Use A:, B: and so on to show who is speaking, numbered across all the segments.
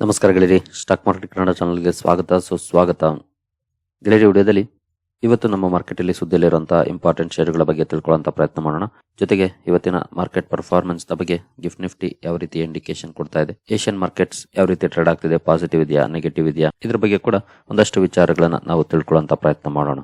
A: ನಮಸ್ಕಾರ ಗೆಳೆಯರಿ, stock market Kannada ಚಾನಲ್ಗೆ ಸ್ವಾಗತ, ಸುಸ್ವಾಗತ. ಗೆಳೆಯರಿ, ವಿಡಿಯೋದಲ್ಲಿ ಇವತ್ತು ನಮ್ಮ ಮಾರ್ಕೆಟಲ್ಲಿ ಸುದ್ದಿಯಲ್ಲಿರುವಂತಹ ಇಂಪಾರ್ಟೆಂಟ್ ಷೇರುಗಳ ಬಗ್ಗೆ ತಿಳ್ಕೊಳ್ಳುವಂತ ಪ್ರಯತ್ನ ಮಾಡೋಣ. ಜೊತೆಗೆ ಇವತ್ತಿನ ಮಾರ್ಕೆಟ್ ಪರ್ಫಾರ್ಮೆನ್ಸ್ ಬಗ್ಗೆ ಗಿಫ್ಟ್ ನಿಫ್ಟಿ ಯಾವ ರೀತಿ ಇಂಡಿಕೇಶನ್ ಕೊಡ್ತಾ ಇದೆ ಏಷ್ಯನ್ ಮಾರ್ಕೆಟ್ಸ್ ಯಾವ ರೀತಿ ಟ್ರೇಡ್ ಆಗ್ತಿದೆ ಪಾಸಿಟಿವ್ ಇದೆಯಾ ನೆಗೆಟಿವ್ ಇದೆಯಾ, ಇದ್ರ ಬಗ್ಗೆ ಕೂಡ ಒಂದಷ್ಟು ವಿಚಾರಗಳನ್ನ ನಾವು ತಿಳ್ಕೊಳ್ಳುವಂತ ಪ್ರಯತ್ನ ಮಾಡೋಣ.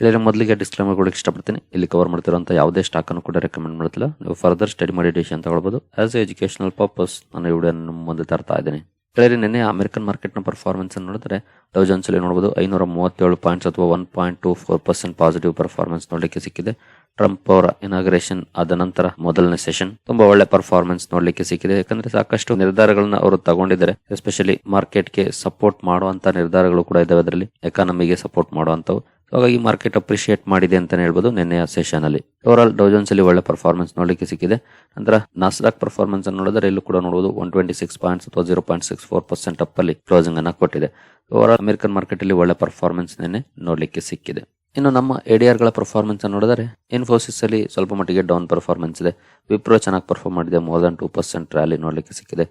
A: ಇಲ್ಲಿ ಮೊದಲಿಗೆ ಡಿಸ್ಕ್ಲೇಮರ್ ಕೊಡಕ್ಕೆ ಇಷ್ಟಪಡ್ತೀನಿ. ಇಲ್ಲಿ ಕವರ್ ಮಾಡ್ತಿರುವಂತ ಯಾವುದೇ ಸ್ಟಾಕ್ ಅನ್ನು ಕೂಡ ರೆಕಮೆಂಡ್ ಮಾಡ್ತಿಲ್ಲ. ನೀವು ಫರ್ದರ್ ಸ್ಟಡಿ ಮಾಡಿ ಡಿಸಿಷನ್ ತಗೊಳ್ಬೋದು ಆಸ್ ಎ ಎಜುಕೇಶನಲ್ ಪರ್ಪಸ್ ನಾನು ವಿಡಿಯೋ ಮುಂದೆ ತರ್ತಾ ಇದ್ದೀನಿ. ಕೆಳಗೆ ನಿನ್ನೆ ಅಮೆರಿಕನ್ ಮಾರ್ಕೆಟ್ನ ಪರ್ಫಾರ್ಮೆನ್ಸ್ ಅನ್ನು ನೋಡಿದ್ರೆ ಡೌ ಅಲ್ಲಿ ನೋಡಬಹುದು ಐನೂರ ಮೂವತ್ತೇಳು ಪಾಯಿಂಟ್ಸ್ ಅಥವಾ one point two four percent positive performance ನೋಡಲಿಕ್ಕೆ ಸಿಕ್ಕಿದೆ. ಟ್ರಂಪ್ ಅವರ ಇನಾಗ್ರೇಷನ್ ಆದ ನಂತರ ಮೊದಲನೇ ಸೆಷನ್ ತುಂಬಾ ಒಳ್ಳೆ ಪರ್ಫಾರ್ಮೆನ್ಸ್ ನೋಡ್ಲಿಕ್ಕೆ ಸಿಕ್ಕಿದೆ. ಯಾಕಂದ್ರೆ ಸಾಕಷ್ಟು ನಿರ್ಧಾರಗಳನ್ನ ಅವರು ತಗೊಂಡಿದ್ದಾರೆ. ಎಸ್ಪೆಷಲಿ ಮಾರ್ಕೆಟ್ಗೆ ಸಪೋರ್ಟ್ ಮಾಡುವಂತ ನಿರ್ಧಾರಗಳು ಕೂಡ ಇದಾವೆ ಅದರಲ್ಲಿ. ಎಕಾನಮಿಗೆ ಸಪೋರ್ಟ್ ಮಾಡುವಂತವು ಹಾಗಾಗಿ ಮಾರ್ಕೆಟ್ ಅಪ್ರಿಷಿಯೇಟ್ ಮಾಡಿದೆ ಅಂತಲೇ ಹೇಳ್ಬೋದು ನಿನ್ನೆ ಸೆಷನ್ ಅಲ್ಲಿ ಓವರ್ ಆಲ್ ಡೌಜನ್ಸ್ ಅಲ್ಲಿ ಒಳ್ಳೆ ಪರ್ಫಾರ್ಮೆನ್ಸ್ ನೋಡಲಿಕ್ಕೆ ಸಿಕ್ಕಿದೆ. ನಂತರ ನಾಸ್ಡಾಕ್ ಪರ್ಫಾರ್ಮೆನ್ಸ್ ಅನ್ನು ನೋಡಿದ್ರೆ ಇಲ್ಲೂ ಕೂಡ ನೋಡಬಹುದು ಒನ್ ಟ್ವೆಂಟಿ ಸಿಕ್ಸ್ ಪಾಯಿಂಟ್ಸ್ ಅಥವಾ zero point six four percent up ಅಲ್ಲಿ ಕ್ಲೋಸಿಂಗ್ ಅನ್ನು ಕೊಟ್ಟಿದೆ. ಓವರ್ ಅಮೆರಿಕನ್ ಮಾರ್ಕೆಟ್ ಅಲ್ಲಿ ಒಳ್ಳೆ ಪರ್ಫಾರ್ಮೆನ್ಸ್ ನಿನ್ನೆ ನೋಡಲಿಕ್ಕೆ ಸಿಕ್ಕಿದೆ. ಇನ್ನು ನಮ್ಮ ಎಡಿಆರ್ಗಳ ಪರ್ಫಾರ್ಮೆನ್ಸ್ ಅನ್ನು ನೋಡಿದರೆ ಇನ್ಫೋಸಿಸ್ ಅಲ್ಲಿ ಸ್ವಲ್ಪ ಮಟ್ಟಿಗೆ ಡೌನ್ ಪರ್ಫಾರ್ಮೆನ್ಸ್ ಇದೆ. ವಿಪ್ರೋ ಚೆನ್ನಾಗಿ ಪರ್ಫಾರ್ಮ್ ಮಾಡಿದೆ more than two percent rally ನೋಡ್ಲಿಕ್ಕೆ ಸಿಕ್ಕಿದೆ.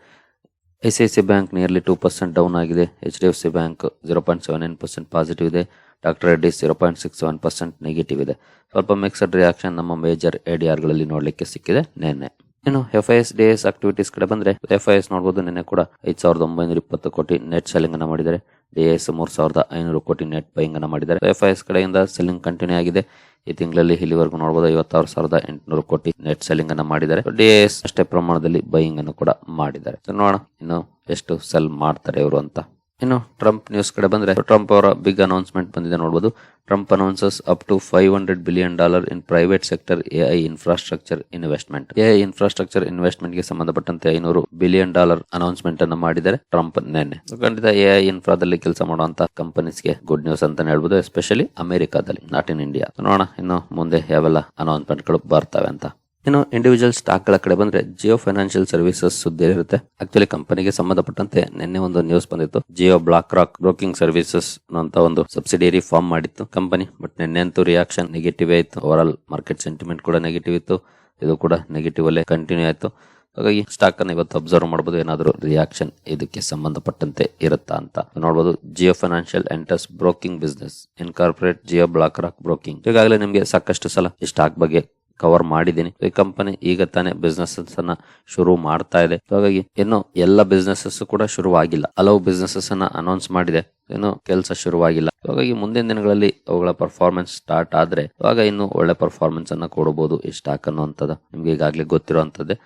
A: I C I C bank nearly two percent down ಆಗಿದೆ. H D F C bank zero point seven nine percent positive ಇದೆ. Doctor Reddy zero point six one percent negative ಇದೆ. ಸ್ವಲ್ಪ mixed reaction ನಮ್ಮ major ಎಡಿಆರ್ಗಳಲ್ಲಿ ನೋಡಲಿಕ್ಕೆ ಸಿಕ್ಕಿದೆ. ನಿನ್ನೆ. ಇನ್ನು F I S D S activities ಕಡೆ ಬಂದ್ರೆ ಎಫ್ ಐ ಎಸ್ ನೋಡಬಹುದು ನಿನ್ನೆ ಕೂಡ ಐದ್ ಸಾವಿರದ ಒಂಬೈನೂರ ಇಪ್ಪತ್ತು ಕೋಟಿ ನೆಟ್ ಸೆಲ್ಲಿಂಗ್ ಅನ್ನು ಮಾಡಿದ್ದಾರೆ. ಡಿ ಎಸ್ ಮೂರ್ ಸಾವಿರದ ಐನೂರು ಕೋಟಿ ನೆಟ್ ಬೈಯಿಂಗ್ ಅನ್ನ ಮಾಡಿದ್ದಾರೆ. ಎಫ್ ಐ ಎಸ್ ಕಡೆಯಿಂದ ಸೆಲ್ಲಿಂಗ್ ಕಂಟಿನ್ಯೂ ಆಗಿದೆ. ಈ ತಿಂಗಳಲ್ಲಿ ಇಲ್ಲಿವರೆಗೂ ನೋಡಬಹುದು ಐವತ್ತಾರು ಸಾವಿರದ ಎಂಟುನೂರು ಕೋಟಿ ನೆಟ್ ಸೆಲ್ಲಿಂಗ್ ಅನ್ನ ಮಾಡಿದ್ದಾರೆ. ಡಿ ಎಸ್ ಅಷ್ಟೇ ಪ್ರಮಾಣದಲ್ಲಿ ಬೈಯಿಂಗ್ ಅನ್ನು ಕೂಡ ಮಾಡಿದ್ದಾರೆ. ನೋಡೋಣ ಇನ್ನು ಎಷ್ಟು ಸೆಲ್ ಮಾಡ್ತಾರೆ ಇವರು ಅಂತ. ಇನ್ನು ಟ್ರಂಪ್ ನ್ಯೂಸ್ ಕಡೆ ಬಂದ್ರೆ ಟ್ರಂಪ್ ಅವರ ಬಿಗ್ ಅನೌನ್ಸ್ಮೆಂಟ್ ಬಂದಿದೆ ನೋಡಬಹುದು Trump announces up to five hundred billion dollar in private sector AI infrastructure investment AI infrastructure ಇನ್ವೆಸ್ಟ್ಮೆಂಟ್ಗೆ ಸಂಬಂಧಪಟ್ಟಂತೆ ಐನೂರು ಬಿಲಿಯನ್ ಡಾಲರ್ ಅನೌನ್ಸ್ಮೆಂಟ್ ಅನ್ನು ಮಾಡಿದ್ದಾರೆ ಟ್ರಂಪ್ ನೆನ್ನೆ. ಖಂಡಿತ ಎಐ ಇನ್ಫ್ರಾದಲ್ಲಿ ಕೆಲಸ ಮಾಡುವಂತಹ ಕಂಪನೀಸ್ಗೆ ಗುಡ್ ನ್ಯೂಸ್ ಅಂತಾನೆ ಹೇಳ್ಬೋದು ಎಸ್ಪೆಷಲಿ ಅಮೆರಿಕಾದಲ್ಲಿ ನಾಟ್ ಇನ್ ಇಂಡಿಯಾ ನೋಡೋಣ ಇನ್ನು ಮುಂದೆ ಯಾವೆಲ್ಲ ಅನೌನ್ಸ್ಮೆಂಟ್ಗಳು ಬರ್ತವೆ ಅಂತ. ಇನ್ನು ಇಂಡಿವಿಜುವಲ್ ಸ್ಟಾಕ್ಗಳ ಕಡೆ ಬಂದ್ರೆ ಜಿಯೋ ಫೈನಾನ್ಷಿಯಲ್ ಸರ್ವಿಸಸ್ ಸುದ್ದಿ ಇರುತ್ತೆ. ಆಕ್ಚುಲಿ ಕಂಪನಿಗೆ ಸಂಬಂಧಪಟ್ಟಂತೆ ನಿನ್ನೆ ಒಂದು ನ್ಯೂಸ್ ಬಂದಿತ್ತು. Jio BlackRock broking services ಅಂತ ಒಂದು ಸಬ್ಸಿಡಿಯರಿ ಫಾರ್ಮ್ ಮಾಡಿತ್ತು ಕಂಪನಿ ಬಟ್ ನಿನ್ನೆ ಅಂತೂ ರಿಯಾಕ್ಷನ್ ನೆಗೆಟಿವ್ ಆಯ್ತು ಓವರ್ ಆಲ್ ಮಾರ್ಕೆಟ್ ಸೆಂಟಿಮೆಂಟ್ ಕೂಡ ನೆಗೆಟಿವ್ ಇತ್ತು. ಇದು ಕೂಡ ನೆಗೆಟಿವ್ ಅಲ್ಲೇ ಕಂಟಿನ್ಯೂ ಆಯ್ತು. ಹಾಗಾಗಿ ಸ್ಟಾಕ್ ಅನ್ನು ಇವತ್ತು ಅಬ್ಸರ್ವ್ ಮಾಡಬಹುದು ಏನಾದರೂ ರಿಯಾಕ್ಷನ್ ಇದಕ್ಕೆ ಸಂಬಂಧಪಟ್ಟಂತೆ ಇರುತ್ತಾ ಅಂತ ನೋಡಬಹುದು Jio financial enters broking business incorporate Jio BlackRock broking ಈಗಾಗಲೇ ನಿಮಗೆ ಸಾಕಷ್ಟು ಸಲ ಈ ಸ್ಟಾಕ್ ಬಗ್ಗೆ ಕವರ್ ಮಾಡಿದ್ದೀನಿ. ಈ ಕಂಪನಿ ಈಗ ತಾನೇ ಬಿಸ್ನೆಸಸ್ ಅನ್ನ ಶುರು ಮಾಡ್ತಾ ಇದೆ. ಹಾಗಾಗಿ ಇನ್ನು ಎಲ್ಲ ಬಿಸ್ನೆಸಸ್ ಕೂಡ ಶುರುವಾಗಿಲ್ಲ. ಹಲವು ಬಿಸ್ನೆಸಸ್ ಅನ್ನ ಅನೌನ್ಸ್ ಮಾಡಿದೆ. ಇನ್ನು ಕೆಲಸ ಶುರುವಾಗಿಲ್ಲ. ಹಾಗಾಗಿ ಮುಂದಿನ ದಿನಗಳಲ್ಲಿ ಅವುಗಳ ಪರ್ಫಾರ್ಮೆನ್ಸ್ ಸ್ಟಾರ್ಟ್ ಆದ್ರೆ ಆಗ ಇನ್ನು ಒಳ್ಳೆ ಪರ್ಫಾರ್ಮೆನ್ಸ್ ಅನ್ನ ಕೊಡಬಹುದು ಈ ಸ್ಟಾಕ್ ಅನ್ನುವಂಥದ್ದು. ನಿಮ್ಗೆ ಈಗಾಗಲೇ ಗೊತ್ತಿರುವಂತದ್ದೇ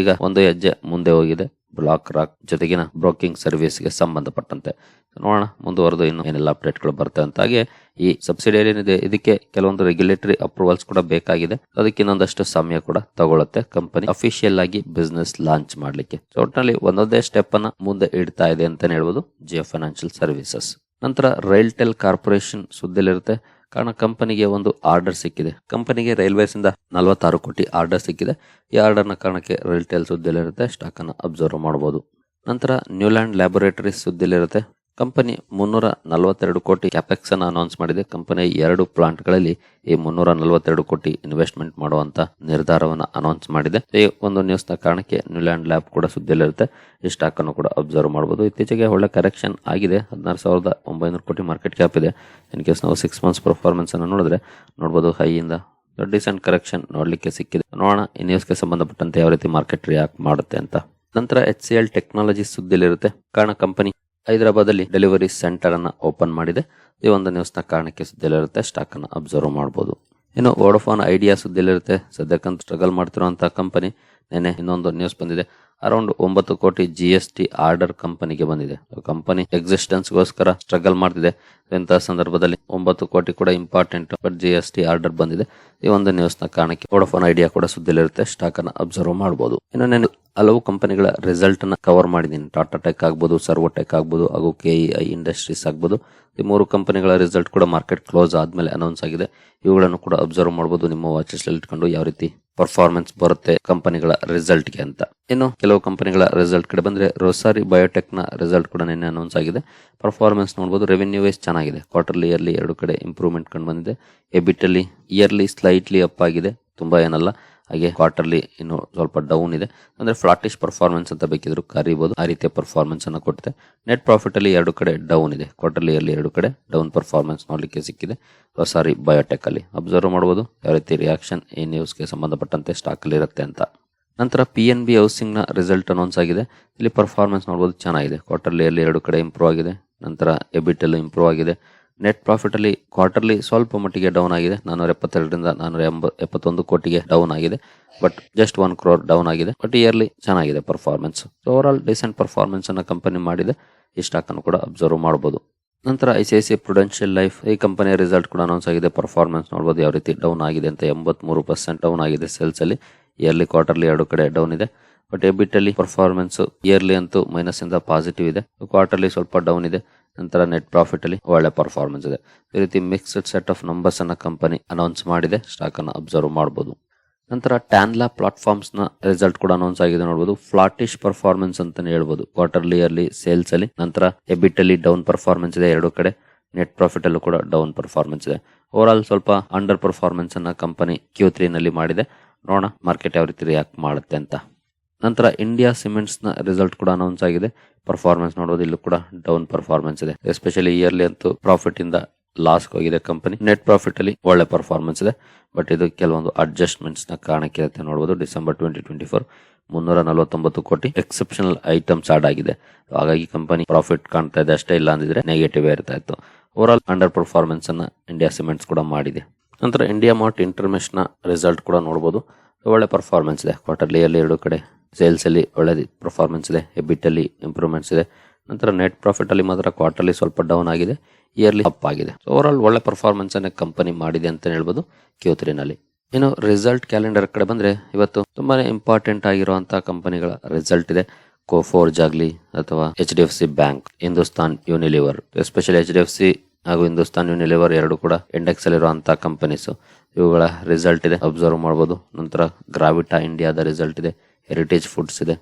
A: ಈಗ ಒಂದು ಹೆಜ್ಜೆ ಮುಂದೆ ಹೋಗಿದೆ. ಬ್ಲಾಕ್ ರಾಕ್ ಜೊತೆಗಿನ ಬ್ರೋಕಿಂಗ್ ಸರ್ವಿಸ್ಗೆ ಸಂಬಂಧಪಟ್ಟಂತೆ. ನೋಡೋಣ, ಮುಂದುವರೆದು ಇನ್ನು ಏನೆಲ್ಲ ಅಪ್ಡೇಟ್ಗಳು ಬರ್ತವೆ ಅಂತ. ಹಾಗೆ ಈ ಸಬ್ಸಿಡಿ ಏನಿದೆ, ಇದಕ್ಕೆ ಕೆಲವೊಂದು ರೆಗ್ಯುಲೇಟರಿ ಅಪ್ರೂವಲ್ಸ್ ಕೂಡ ಬೇಕಾಗಿದೆ. ಅದಕ್ಕೆ ಇನ್ನೊಂದಷ್ಟು ಸಮಯ ಕೂಡ ತಗೊಳ್ಳುತ್ತೆ ಕಂಪನಿ ಅಫಿಷಿಯಲ್ ಆಗಿ ಬಿಸ್ನೆಸ್ ಲಾಂಚ್ ಮಾಡಲಿಕ್ಕೆ. ಒಟ್ಟಿನಲ್ಲಿ ಒಂದೊಂದೇ ಸ್ಟೆಪ್ ಅನ್ನ ಮುಂದೆ ಇಡ್ತಾ ಇದೆ ಅಂತಾನೆ ಹೇಳ್ಬೋದು. ಜಿಯೋ ಫೈನಾನ್ಷಿಯಲ್ ಸರ್ವಿಸಸ್ ನಂತರ ರೈಲ್ಟೆಲ್ ಕಾರ್ಪೊರೇಷನ್ ಸುದ್ದಿಲಿರುತ್ತೆ. ಕಾರಣ ಕಂಪನಿಗೆ ಒಂದು ಆರ್ಡರ್ ಸಿಕ್ಕಿದೆ. ಕಂಪನಿಗೆ ರೈಲ್ವೇಸ್ ಇಂದ ನಲವತ್ತಾರು ಕೋಟಿ ಆರ್ಡರ್ ಸಿಕ್ಕಿದೆ. ಈ ಆರ್ಡರ್ನ ಕಾರಣಕ್ಕೆ ರೈಲ್ಟೆಲ್ ಸುದ್ದಿಲಿರುತ್ತೆ ಸ್ಟಾಕ್ ಅನ್ನು ಅಬ್ಸರ್ವ್ ಮಾಡಬಹುದು. ನಂತರ ನ್ಯೂಲ್ಯಾಂಡ್ ಲ್ಯಾಬೊರೇಟರಿ ಸುದ್ದಿಲಿರುತ್ತೆ ಕಂಪನಿ ಮುನ್ನೂರ ನಲವತ್ತೆರಡು ಕೋಟಿ ಕ್ಯಾಪೆಕ್ಸ್ ಅನ್ನು ಅನೌನ್ಸ್ ಮಾಡಿದೆ. ಕಂಪನಿ ಎರಡು ಪ್ಲಾಂಟ್ಗಳಲ್ಲಿ ಈ ಮುನ್ನೂರ ನಲವತ್ತೆರಡು ಕೋಟಿ ಇನ್ವೆಸ್ಟ್ಮೆಂಟ್ ಮಾಡುವಂತ ನಿರ್ಧಾರವನ್ನು ಅನೌನ್ಸ್ ಮಾಡಿದೆ. ಈ ಒಂದು ನ್ಯೂಸ್ನ ಕಾರಣಕ್ಕೆ ನ್ಯೂಲ್ಯಾಂಡ್ ಲ್ಯಾಬ್ ಕೂಡ ಸುದ್ದಿಯಲ್ಲಿರುತ್ತೆ ಈ ಸ್ಟಾಕ್ ಅನ್ನು ಕೂಡ ಅಬ್ಸರ್ವ್ ಮಾಡಬಹುದು ಇತ್ತೀಚೆಗೆ ಒಳ್ಳೆ ಕರೆಕ್ಷನ್ ಆಗಿದೆ. ಹದಿನಾರು ಸಾವಿರದ ಒಂಬೈನೂರು ಕೋಟಿ ಮಾರ್ಕೆಟ್ ಕ್ಯಾಪ್ ಇದೆ. ಇನ್ ಕೇಸ್ ನಾವು ಸಿಕ್ಸ್ ಮಂತ್ಸ್ ಪರ್ಫಾರ್ಮೆನ್ಸ್ ಅನ್ನು ನೋಡಿದ್ರೆ ನೋಡಬಹುದು ಹೈಯಿಂದ ಡಿಸೆಂಟ್ ಕರೆಕ್ಷನ್ ನೋಡಲಿಕ್ಕೆ ಸಿಕ್ಕಿದೆ. ನೋಡೋಣ ಈ ನ್ಯೂಸ್ಗೆ ಸಂಬಂಧಪಟ್ಟಂತೆ ಯಾವ ರೀತಿ ಮಾರ್ಕೆಟ್ ರಿಯಾಕ್ಟ್ ಮಾಡುತ್ತೆ ಅಂತ. ನಂತರ ಎಚ್ ಸಿ ಎಲ್ ಟೆಕ್ನಾಲಜಿ ಸುದ್ದಿಯಲ್ಲಿರುತ್ತೆ ಕಾರಣ ಕಂಪನಿ ಹೈದರಾಬಾದ್ ಅಲ್ಲಿ ಡೆಲಿವರಿ ಸೆಂಟರ್ ಅನ್ನ ಓಪನ್ ಮಾಡಿದೆ. ಈ ಒಂದು ನ್ಯೂಸ್ನ ಕಾರಣಕ್ಕೆ ಸುದ್ದಿಯಲ್ಲಿರುತ್ತೆ ಸ್ಟಾಕ್ ಅನ್ನ ಅಬ್ಸರ್ವ್ ಮಾಡಬಹುದು ಇನ್ನು ವೋಡಫೋನ್ ಐಡಿಯಾ ಸುದ್ದಿಯಲ್ಲಿರುತ್ತೆ ಸದ್ಯಕ್ಕಂತ ಸ್ಟ್ರಗಲ್ ಮಾಡ್ತಿರುವಂತಹ ಕಂಪನಿ ನೆನೆ ಇನ್ನೊಂದು ನ್ಯೂಸ್ ಬಂದಿದೆ. ಅರೌಂಡ್ ಒಂಬತ್ತು ಕೋಟಿ ಜಿ ಎಸ್ ಟಿ ಆರ್ಡರ್ ಕಂಪನಿಗೆ ಬಂದಿದೆ. ಕಂಪನಿ ಎಕ್ಸಿಸ್ಟೆನ್ಸ್ ಗೋಸ್ಕರ ಸ್ಟ್ರಗಲ್ ಮಾಡ್ತಿದೆ. ಇಂತಹ ಸಂದರ್ಭದಲ್ಲಿ ಒಂಬತ್ತು ಕೋಟಿ ಕೂಡ important but G S T order ಬಂದಿದೆ. ಈ ಒಂದು ನ್ಯೂಸ್ನ ಕಾರಣಕ್ಕೆ ವೋಡಫೋನ್ ಐಡಿಯಾ ಕೂಡ ಸುದ್ದಿಲಿರುತ್ತೆ ಸ್ಟಾಕ್ ಅನ್ನ ಅಬ್ಸರ್ವ್ ಮಾಡಬಹುದು ಇನ್ನು ನಾನು ಹಲವು ಕಂಪನಿಗಳ ರಿಸಲ್ಟ್ನ ಕವರ್ ಮಾಡಿದ್ದೀನಿ. ಟಾಟಾ ಟೆಕ್ ಆಗ್ಬೋದು ಸರ್ವೋಟೆಕ್ ಆಗ್ಬೋದು, ಹಾಗೂ ಕೆಇಐ ಇಂಡಸ್ಟ್ರೀಸ್ ಆಗ್ಬೋದು. ಈ ಮೂರು ಕಂಪನಿಗಳ ರಿಸಲ್ಟ್ ಕೂಡ ಮಾರ್ಕೆಟ್ ಕ್ಲೋಸ್ ಆದ್ಮೇಲೆ ಅನೌನ್ಸ್ ಆಗಿದೆ. ಇವುಗಳನ್ನು ಕೂಡ ಅಬ್ಸರ್ವ್ ಮಾಡಬಹುದು ನಿಮ್ಮ ವಾಚಸ್ ಇಟ್ಕೊಂಡು ಯಾವ ರೀತಿ ಪರ್ಫಾರ್ಮೆನ್ಸ್ ಬರುತ್ತೆ ಕಂಪನಿಗಳ ರಿಸಲ್ಟ್ಗೆ ಅಂತ. ಇನ್ನು ಕೆಲವು ಕಂಪನಿಗಳ ರಿಸಲ್ಟ್ ಕಡೆ ಬಂದ್ರೆ ರೋಸಾರಿ ಬಯೋಟೆಕ್ನ ರಿಸಲ್ಟ್ ಕೂಡ ನಿನ್ನೆ ಅನೌನ್ಸ್ ಆಗಿದೆ. ಪರ್ಫಾರ್ಮೆನ್ಸ್ ನೋಡಬಹುದು ರೆವೆನ್ಯೂ ವೈಸ್ ಚೆನ್ನಾಗಿದೆ. ಕ್ವಾರ್ಟರ್ಲಿ ಇಯರ್ಲಿ ಎರಡು ಕಡೆ ಇಂಪ್ರೂವ್ಮೆಂಟ್ ಕಂಡು ಬಂದಿದೆ. ಎಬಿಟ್ ಅಲ್ಲಿ ಇಯರ್ಲಿ ಸ್ಲೈಟ್ಲಿ ಅಪ್ ಆಗಿದೆ. ತುಂಬಾ ಏನಲ್ಲ. ಹಾಗೆ ಕ್ವಾರ್ಟರ್ಲಿ ಇನ್ನು ಸ್ವಲ್ಪ ಡೌನ್ ಇದೆ. ಅಂದ್ರೆ ಫ್ಲಾಟಿಶ್ ಪರ್ಫಾರ್ಮೆನ್ಸ್ ಅಂತ ಬೇಕಿದ್ರು ಕರೀಬಹುದು ಆ ರೀತಿಯ ಪರ್ಫಾರ್ಮೆನ್ಸ್ ಅನ್ನು ಕೊಟ್ಟಿದೆ ನೆಟ್ ಪ್ರಾಫಿಟ್ ಅಲ್ಲಿ ಎರಡು ಕಡೆ ಡೌನ್ ಇದೆ. ಕ್ವಾರ್ಟರ್ಲಿ ಅಲ್ಲಿ ಎರಡು ಕಡೆ ಡೌನ್ ಪರ್ಫಾರ್ಮೆನ್ಸ್ ನೋಡಲಿಕ್ಕೆ ಸಿಕ್ಕಿದೆ. ಸಾರಿ ಬಯೋಟೆಕ್ ಅಲ್ಲಿ. ಅಬ್ಸರ್ವ್ ಮಾಡಬಹುದು ಯಾವ ರೀತಿ ರಿಯಾಕ್ಷನ್ ಈ ನ್ಯೂಸ್ಗೆ ಸಂಬಂಧಪಟ್ಟಂತೆ ಸ್ಟಾಕ್ ಅಲ್ಲಿ ಇರುತ್ತೆ ಅಂತ. ನಂತರ ಪಿ ಎನ್ ಬಿ ಹೌಸಿಂಗ್ನ ರಿಸಲ್ಟ್ ಅನೌನ್ಸ್ ಆಗಿದೆ. ಇಲ್ಲಿ ಪರ್ಫಾರ್ಮೆನ್ಸ್ ನೋಡಬಹುದು ಚೆನ್ನಾಗಿದೆ. ಕ್ವಾರ್ಟರ್ಲಿ ಅಲ್ಲಿ ಎರಡು ಕಡೆ ಇಂಪ್ರೂವ್ ಆಗಿದೆ. ನಂತರ ಎಬಿಟ್ ಅಲ್ಲಿ ಇಂಪ್ರೂವ್ ಆಗಿದೆ. ನೆಟ್ ಪ್ರಾಫಿಟಲ್ಲಿ ಕ್ವಾರ್ಟರ್ಲಿ ಸ್ವಲ್ಪ ಮಟ್ಟಿಗೆ ಡೌನ್ ಆಗಿದೆ. ನಾನೂರ ಎಪ್ಪತ್ತೆರಡರಿಂದ ನಾನೂರ ಎಂಬ, ಎಪ್ಪತ್ತೊಂದು ಕೋಟಿಗೆ ಡೌನ್ ಆಗಿದೆ. But just one crore down ಆಗಿದೆ. ಬಟ್ ಇಯರ್ಲಿ ಚೆನ್ನಾಗಿದೆ performance over all decent performance ಅನ್ನ ಕಂಪನಿ ಮಾಡಿದೆ. ಈ ಸ್ಟಾಕ್ ಅನ್ನು ಕೂಡ ಅಬ್ಸರ್ವ್ ಮಾಡಬಹುದು ನಂತರ I C I C prudential life ಈ ಕಂಪನಿಯ ರಿಸಲ್ಟ್ ಕೂಡ ಅನೌನ್ಸ್ ಆಗಿದೆ. ಪರ್ಫಾರ್ಮೆನ್ಸ್ ನೋಡಬಹುದು ಯಾವ ರೀತಿ ಡೌನ್ ಆಗಿದೆ ಅಂತ. ಎಂಬತ್ಮೂರು ಪರ್ಸೆಂಟ್ ಡೌನ್ ಆಗಿದೆ ಸೇಲ್ಸ್ ಅಲ್ಲಿ. ಇಯರ್ಲಿ ಕ್ವಾರ್ಟರ್ಲಿ ಎರಡು ಕಡೆ ಡೌನ್ ಇದೆ. ಬಟ್ ಎಬಿಟ್ ಅಲ್ಲಿ ಪರ್ಫಾರ್ಮೆನ್ಸ್ ಇಯರ್ಲಿ ಅಂತೂ ಮೈನಸ್ ಇಂದ ಪಾಸಿಟಿವ್ ಇದೆ. ಕ್ವಾರ್ಟರ್ಲಿ ಸ್ವಲ್ಪ ಡೌನ್ ಇದೆ. ನಂತರ ನೆಟ್ ಪ್ರಾಫಿಟ್ ಅಲ್ಲಿ ಒಳ್ಳೆ ಪರ್ಫಾರ್ಮೆನ್ಸ್ ಇದೆ. ಈ ರೀತಿ ಮಿಕ್ಸ್ಡ್ ಸೆಟ್ ಆಫ್ ನಂಬರ್ಸ್ ಅನ್ನ ಕಂಪನಿ ಅನೌನ್ಸ್ ಮಾಡಿದೆ. ಸ್ಟಾಕ್ ಅನ್ನು ಅಬ್ಸರ್ವ್ ಮಾಡಬಹುದು ನಂತರ ಟ್ಯಾನ್ಲಾ ಪ್ಲಾಟ್ಫಾರ್ಮ್ಸ್ನ ರಿಸಲ್ಟ್ ಕೂಡ ಅನೌನ್ಸ್ ಆಗಿದೆ ನೋಡಬಹುದು ಫ್ಲಾಟಿಶ್ ಪರ್ಫಾರ್ಮೆನ್ಸ್ ಅಂತಾನೆ ಹೇಳ್ಬೋದು. ಕ್ವಾರ್ಟರ್ಲಿ ಇಯರ್ಲಿ ಸೇಲ್ಸ್ ಅಲ್ಲಿ. ನಂತರ ಎಬಿಟ್ ಅಲ್ಲಿ ಡೌನ್ ಪರ್ಫಾರ್ಮೆನ್ಸ್ ಇದೆ ಎರಡು ಕಡೆ. ನೆಟ್ ಪ್ರಾಫಿಟ್ ಅಲ್ಲೂ ಕೂಡ ಡೌನ್ ಪರ್ಫಾರ್ಮೆನ್ಸ್ ಇದೆ. ಓವರ್ ಆಲ್ ಸ್ವಲ್ಪ ಅಂಡರ್ ಪರ್ಫಾರ್ಮೆನ್ಸ್ ಅನ್ನ ಕಂಪನಿ ಕ್ಯೂ ನಲ್ಲಿ ಮಾಡಿದೆ. ನೋಡೋಣ ಮಾರ್ಕೆಟ್ ಯಾವ ರೀತಿ ರಿಯಾಕ್ಟ್ ಮಾಡುತ್ತೆ ಅಂತ. ನಂತರ ಇಂಡಿಯಾ ಸಿಮೆಂಟ್ಸ್ನ ರಿಸಲ್ಟ್ ಕೂಡ ಅನೌನ್ಸ್ ಆಗಿದೆ. ಪರ್ಫಾರ್ಮೆನ್ಸ್ ನೋಡೋದು ಇಲ್ಲೂ ಕೂಡ ಡೌನ್ ಪರ್ಫಾರ್ಮೆನ್ಸ್ ಇದೆ. ಎಸ್ಪೆಷಲಿ ಇಯರ್ಲಿ ಅಂತೂ ಪ್ರಾಫಿಟ್ ಇಂದ ಲಾಸ್ ಹೋಗಿದೆ ಕಂಪನಿ ನೆಟ್ ಪ್ರಾಫಿಟ್ ಅಲ್ಲಿ ಒಳ್ಳೆ ಪರ್ಫಾರ್ಮೆನ್ಸ್ ಇದೆ. ಬಟ್ ಇದು ಕೆಲವೊಂದು ಅಡ್ಜಸ್ಟ್ಮೆಂಟ್ಸ್ನ ಕಾರಣಕ್ಕೆ ಇರುತ್ತೆ ನೋಡಬಹುದು ಡಿಸೆಂಬರ್ ಟ್ವೆಂಟಿ ಟ್ವೆಂಟಿ ಫೋರ್ ಮುನ್ನೂರ ನಲವತ್ತೊಂಬತ್ತು ಕೋಟಿ ಎಕ್ಸೆಪ್ಷನಲ್ ಐಟಮ್ಸ್ ಆಡ್ ಆಗಿದೆ. ಹಾಗಾಗಿ ಕಂಪನಿ ಪ್ರಾಫಿಟ್ ಕಾಣ್ತಾ ಇದೆ ಅಷ್ಟೇ ಇಲ್ಲ ಅಂದಿದ್ರೆ ನೆಗೆಟಿವ್ ಇರ್ತಾ ಇತ್ತು. ಓವರ್ ಆಲ್ ಅಂಡರ್ ಪರ್ಫಾರ್ಮೆನ್ಸ್ ಅನ್ನ ಇಂಡಿಯಾ ಸಿಮೆಂಟ್ಸ್ ಕೂಡ ಮಾಡಿದೆ. ನಂತರ ಇಂಡಿಯಾ ಮಾರ್ಟ್ ಇಂಟರ್ಮೆಶ್ನ ರಿಸಲ್ಟ್ ಕೂಡ ನೋಡ್ಬೋದು. ಒಳ್ಳೆ ಪರ್ಫಾರ್ಮೆನ್ಸ್ ಇದೆ. ಕ್ವಾರ್ಟರ್ಲಿ ಅಲ್ಲಿ ಎರಡು ಕಡೆ ಸೇಲ್ಸಲ್ಲಿ ಒಳ್ಳೆ ಪರ್ಫಾರ್ಮೆನ್ಸ್ ಇದೆ. ಎಬಿಟಲ್ಲಿ ಇಂಪ್ರೂವ್ಮೆಂಟ್ಸ್ ಇದೆ. ನಂತರ ನೆಟ್ ಪ್ರಾಫಿಟಲ್ಲಿ ಮಾತ್ರ ಕ್ವಾರ್ಟರ್ಲಿ ಸ್ವಲ್ಪ ಡೌನ್ ಆಗಿದೆ. ಇಯರ್ಲಿ ಅಪ್ ಆಗಿದೆ. ಓವರ್ ಆಲ್ ಒಳ್ಳೆ ಪರ್ಫಾರ್ಮೆನ್ಸ್ ಅನ್ನ ಕಂಪನಿ ಮಾಡಿದೆ ಅಂತ ಹೇಳ್ಬೋದು ಕ್ಯೂ ತ್ರೀನಲ್ಲಿ ಇನ್ನು ರಿಸಲ್ಟ್ ಕ್ಯಾಲೆಂಡರ್ ಕಡೆ ಬಂದರೆ ಇವತ್ತು ತುಂಬಾ ಇಂಪಾರ್ಟೆಂಟ್ ಆಗಿರುವಂಥ ಕಂಪನಿಗಳ ರಿಸಲ್ಟ್ ಇದೆ. ಕೋಫೋರ್ಜ್ ಆಗಲಿ ಅಥವಾ H D F C bank Hindustan Unilever especially H D F C ಹಾಗೂ ಹಿಂದೂಸ್ತಾನ್ ಯೂನಿಲಿವರ್ ಎರಡು ಕೂಡ ಇಂಡೆಕ್ಸ್ ಅಲ್ಲಿರುವಂತಹ ಕಂಪನೀಸ್ ಇವುಗಳ ರಿಸಲ್ಟ್ ಇದೆ. ಅಬ್ಸರ್ವ್ ಮಾಡಬಹುದು ನಂತರ ಗ್ರಾವಿಟಾ ಇಂಡಿಯಾದ ರಿಸಲ್ಟ್ ಇದೆ. ಹೆರಿಟೇಜ್ ಫುಡ್ಸ್ ಇದೆ.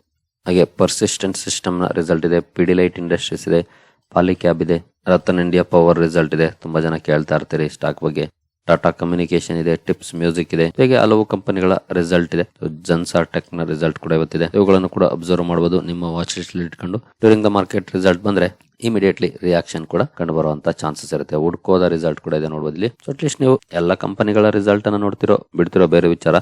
A: ಹಾಗೆ ಪರ್ಸಿಸ್ಟೆಂಟ್ ಸಿಸ್ಟಮ್ನ ರಿಸಲ್ಟ್ ಇದೆ. ಪಿಡಿಲೈಟ್ ಇಂಡಸ್ಟ್ರೀಸ್ ಇದೆ. ಪಾಲಿಕ್ಯಾಬ್ ಇದೆ. ರತನ್ ಇಂಡಿಯಾ ಪವರ್ ರಿಸಲ್ಟ್ ಇದೆ. ತುಂಬಾ ಜನ ಕೇಳ್ತಾ ಇರ್ತೀರಿ ಸ್ಟಾಕ್ ಬಗ್ಗೆ. ಟಾಟಾ ಕಮ್ಯುನಿಕೇಶನ್ ಇದೆ ಟಿಪ್ಸ್ ಮ್ಯೂಸಿಕ್ ಇದೆ. ಹೀಗೆ ಹಲವು ಕಂಪನಿಗಳ ರಿಸಲ್ಟ್ ಇದೆ. ಜನ್ಸಾರ್ ಟೆಕ್ನ ರಿಸಲ್ಟ್ ಕೂಡ ಇವತ್ತಿದೆ. ಇವುಗಳನ್ನು ಕೂಡ ಅಬ್ಸರ್ವ್ ಮಾಡಬಹುದು ನಿಮ್ಮ ವಾಚ್ ಲಿಸ್ಟ್ ಇಟ್ಕೊಂಡು. ಡ್ಯೂರಿಂಗ್ ದ ಮಾರ್ಕೆಟ್ ರಿಸಲ್ಟ್ ಬಂದ್ರೆ ಇಮಿಡಿಯೇಟ್ಲಿ ರಿಯಾಕ್ಷನ್ ಕೂಡ ಕಂಡು ಬರುವಂತ ಚಾನ್ಸಸ್ ಇರುತ್ತೆ. ಹುಡ್ಕೋದ ರಿಸಲ್ಟ್ ಕೂಡ ಇದೆ ನೋಡಬಹುದು ಇಲ್ಲಿ. ಸೊ ಅಟ್ಲೀಸ್ಟ್ ನೀವು ಎಲ್ಲ ಕಂಪನಿಗಳ ರಿಸಲ್ಟ್ ಅನ್ನ ನೋಡ್ತಿರೋ, ಬಿಡ್ತಿರೋ ಬೇರೆ ವಿಚಾರ.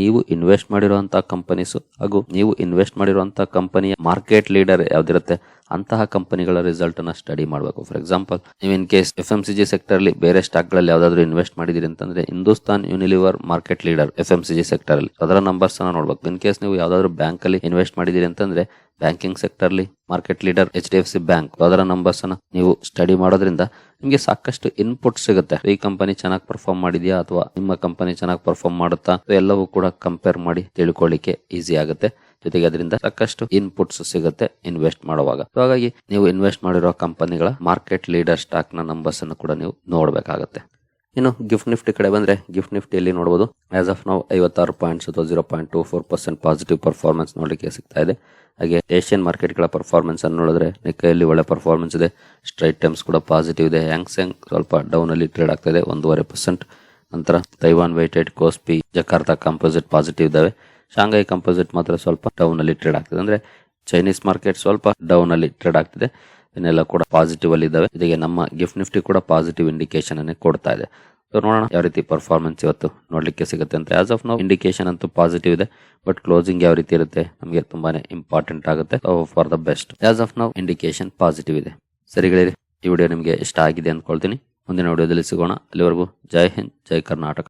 A: ನೀವು ಇನ್ವೆಸ್ಟ್ ಮಾಡಿರುವಂತಹ ಕಂಪನೀಸ್ ಹಾಗೂ ನೀವು ಇನ್ವೆಸ್ಟ್ ಮಾಡಿರುವಂತಹ ಕಂಪನಿಯ ಮಾರ್ಕೆಟ್ ಲೀಡರ್ ಯಾವ್ದಿರುತ್ತೆ, ಅಂತಹ ಕಂಪನಿಗಳ ರಿಸಲ್ಟ್ ಅನ್ನ ಸ್ಟಡಿ ಮಾಡಬೇಕು. ಫಾರ್ ಎಕ್ಸಾಂಪಲ್ ನೀವು in case F M C G sector ಅಲ್ಲಿ ಬೇರೆ ಸ್ಟಾಕ್ಗಳಲ್ಲಿ ಯಾವ್ದಾದ್ರು ಇನ್ವೆಸ್ಟ್ ಮಾಡಿದಿರಿ ಅಂತಂದ್ರೆ Hindustan Unilever market leader F M C G sector ಅಲ್ಲಿ. ಅದರ ನಂಬರ್ಸ್ ಅನ್ನ ನೋಡ್ಬೇಕು. ಇನ್ ಕೇಸ್ ನೀವು ಯಾವ್ದಾದ್ರು ಬ್ಯಾಂಕ್ ಅಲ್ಲಿ ಇನ್ವೆಸ್ಟ್ ಮಾಡಿದಿರಿ ಅಂತಂದ್ರೆ ಬ್ಯಾಂಕಿಂಗ್ ಸೆಕ್ಟರ್ ಅಲ್ಲಿ market leader H D F C bank ಅದರ ನಂಬರ್ಸ್ ಅನ್ನ ನೀವು ಸ್ಟಡಿ ಮಾಡೋದ್ರಿಂದ ನಿಮಗೆ ಸಾಕಷ್ಟು ಇನ್ಪುಟ್ ಸಿಗುತ್ತೆ. ಈ ಕಂಪನಿ ಚೆನ್ನಾಗಿ ಪರ್ಫಾರ್ಮ್ ಮಾಡಿದ್ಯಾ ಅಥವಾ ನಿಮ್ಮ ಕಂಪನಿ ಚೆನ್ನಾಗಿ ಪರ್ಫಾರ್ಮ್ ಮಾಡುತ್ತಾ? ಎಲ್ಲವೂ ಕೂಡ ಕಂಪೇರ್ ಮಾಡಿ ತಿಳ್ಕೊಳ್ಳಿಕ್ಕೆ ಈಸಿ ಆಗುತ್ತೆ. ಜೊತೆಗೆ ಅದರಿಂದ ಸಾಕಷ್ಟು ಇನ್ಪುಟ್ಸ್ ಸಿಗುತ್ತೆ ಇನ್ವೆಸ್ಟ್ ಮಾಡುವಾಗ. ಹಾಗಾಗಿ ನೀವು ಇನ್ವೆಸ್ಟ್ ಮಾಡಿರುವ ಕಂಪನಿಗಳ ಮಾರ್ಕೆಟ್ ಲೀಡರ್ ಸ್ಟಾಕ್ನ ನಂಬರ್ಸ್ ಅನ್ನು ಕೂಡ ನೀವು ನೋಡಬೇಕಾಗುತ್ತೆ. ಇನ್ನು ಗಿಫ್ಟ್ ನಿಫ್ಟಿ ಕಡೆ ಬಂದ್ರೆ ಗಿಫ್ಟ್ ನಿಫ್ಟಿಯಲ್ಲಿ ನೋಡಬಹುದು ಆಸ್ ಆಫ್ ನಾವು ಐವತ್ತಾರು ಪಾಯಿಂಟ್ಸ್ ಅಥವಾ zero point two four percent positive performance ನೋಡಲಿಕ್ಕೆ ಸಿಗ್ತಾ ಇದೆ. ಹಾಗೆ ಏಷ್ಯನ್ ಮಾರ್ಕೆಟ್ಗಳ ಪರ್ಫಾರ್ಮೆನ್ಸ್ ಅನ್ನು ನೋಡಿದ್ರೆ ನಿಕ್ಕೈಯಲ್ಲಿ ಒಳ್ಳೆ ಪರ್ಫಾರ್ಮೆನ್ಸ್ ಇದೆ. ಸ್ಟ್ರೈಟ್ ಟೈಮ್ಸ್ ಕೂಡ ಪಾಸಿಟಿವ್ ಇದೆ. ಹ್ಯಾಂಗ್ಸೆಂಗ್ ಸ್ವಲ್ಪ ಡೌನ್ ಅಲ್ಲಿ ಟ್ರೇಡ್ ಆಗ್ತಾ ಇದೆ. ಒಂದೂವರೆ ಪರ್ಸೆಂಟ್ ನಂತರ Taiwan weighted KOSPI Jakarta composite positive ಇದ್ದಾವೆ. ಶಾಂಘೈ ಕಂಪೋಸಿಟ್ ಮಾತ್ರ ಸ್ವಲ್ಪ ಡೌನ್ ಅಲ್ಲಿ ಟ್ರೇಡ್ ಆಗ್ತದೆ. ಅಂದ್ರೆ ಚೈನೀಸ್ ಮಾರ್ಕೆಟ್ ಸ್ವಲ್ಪ ಡೌನ್ ಅಲ್ಲಿ ಟ್ರೇಡ್ ಆಗ್ತಿದೆ. ಇನ್ನೆಲ್ಲ ಕೂಡ ಪಾಸಿಟಿವ್ ಅಲ್ಲಿ ಇದಾವೆ ಜೊತೆಗೆ ನಮ್ಮ ಗಿಫ್ಟ್ ನಿಫ್ಟಿ ಕೂಡ ಪಾಸಿಟಿವ್ ಇಂಡಿಕೇಶನ್ ಅನ್ನೇ ಕೊಡ್ತಾ ಇದೆ. ಸೊ ನೋಡೋಣ ಯಾವ ರೀತಿ ಪರ್ಫಾರ್ಮೆನ್ಸ್ ಇವತ್ತು ನೋಡ್ಲಿಕ್ಕೆ ಸಿಗುತ್ತೆ ಅಂತ. ಆಸ್ ಆಫ್ ನೋ ಇಂಡಿಕೇಶನ್ ಅಂತೂ ಪಾಸಿಟಿವ್ ಇದೆ. ಬಟ್ ಕ್ಲೋಸಿಂಗ್ ಯಾವ ರೀತಿ ಇರುತ್ತೆ ನಮಗೆ ತುಂಬಾನೇ ಇಂಪಾರ್ಟೆಂಟ್ ಆಗುತ್ತೆ. For the best as of now indication positive ಇದೆ. ಸರಿಗಳಿರಿ ಈ ವಿಡಿಯೋ ನಿಮಗೆ ಇಷ್ಟ ಆಗಿದೆ ಅಂದ್ಕೊಳ್ತೀನಿ. ಮುಂದಿನ ವಿಡಿಯೋದಲ್ಲಿ ಸಿಗೋಣ. ಅಲ್ಲಿವರೆಗೂ ಜೈ ಹಿಂದ್, ಜೈ ಕರ್ನಾಟಕ.